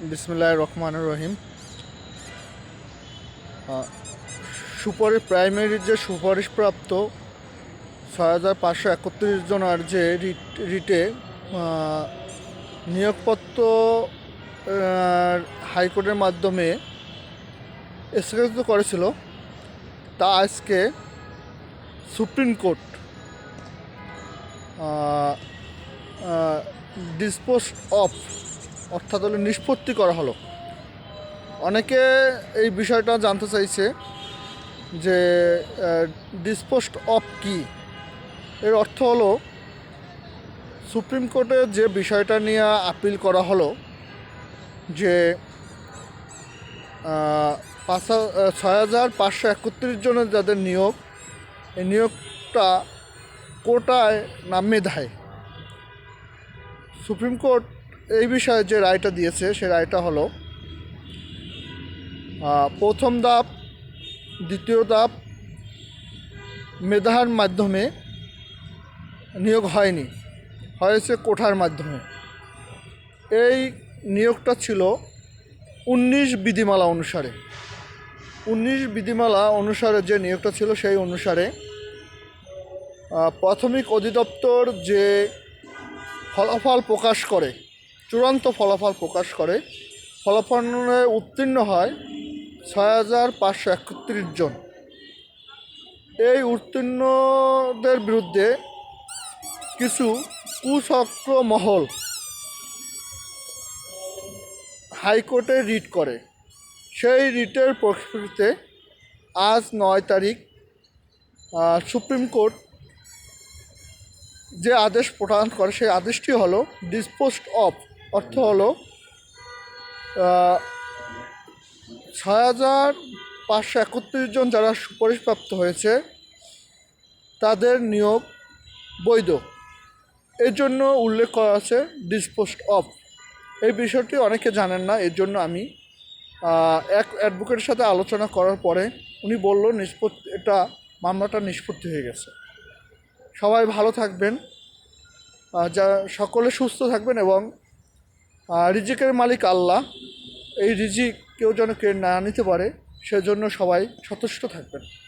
বিসমুল্লাহ রহমান রহিম। সুপারিশ প্রাইমারির যে সুপারিশপ্রাপ্ত ছয় হাজার পাঁচশো একত্রিশ জনের যে রিট, রিটে নিয়োগপত্র হাইকোর্টের মাধ্যমে স্থগিত করেছিল, তা আজকে সুপ্রিম কোর্ট ডিসপোজ অফ অর্থাৎ হলো নিষ্পত্তি করা হলো। অনেকে এই বিষয়টা জানতে চাইছে যে ডিসপোস্ট অফ কি? এর অর্থ হলো, সুপ্রিম কোর্টে যে বিষয়টা নিয়ে আপিল করা হলো, যে পাঁচ ছয় হাজার পাঁচশো একত্রিশ জনের যাদের নিয়োগ, এই নিয়োগটা কোটায় নামিয়ে দেয়। সুপ্রিম কোর্ট এই বিষয়ে যে রায়টা দিয়েছে, সে রায়টা হলো প্রথম ধাপ, দ্বিতীয় ধাপ, মেধার মাধ্যমে নিয়োগ হয়নি, হয়েছে কোঠার মাধ্যমে। এই নিয়োগটা ছিল উনিশ বিধিমালা অনুসারে। উনিশ বিধিমালা অনুসারে যে নিয়োগটা ছিল, সেই অনুসারে প্রাথমিক অধিদপ্তর যে ফলাফল প্রকাশ করে চূড়ান্ত ফলাফল প্রকাশ করে। ফলাফলে উত্তীর্ণ হয় ছয় হাজার পাঁচশো একত্রিশ জন। এই উত্তীর্ণদের বিরুদ্ধে কিছু কুচক্র মহল হাইকোর্টে রিট করে। সেই রিটের পরিপ্রেক্ষিতে আজ নয় তারিখ সুপ্রিম কোর্ট যে আদেশ প্রদান করে, সেই আদেশটি হলো ডিসপোস্ট অফ অর্থ হলো ছয় হাজার পাঁচশো একত্রিশ জন যারা সুপারিশপ্রাপ্ত হয়েছে, তাদের নিয়োগ বৈধ। এর জন্য উল্লেখ করা আছে ডিসপোস্ট অফ এই বিষয়টি অনেকে জানেন না, এর জন্য আমি এক অ্যাডভোকেটের সাথে আলোচনা করার পরে উনি বলল, নিষ্পত্তি, এটা মামলাটা নিষ্পত্তি হয়ে গেছে। সবাই ভালো থাকবেন যা, সকলে সুস্থ থাকবেন এবং রিজিকের মালিক আল্লাহ। এই রিজিক কেউ যেন কেড়ে না নিতে পারে, সেজন্য সবাই সন্তুষ্ট থাকবেন।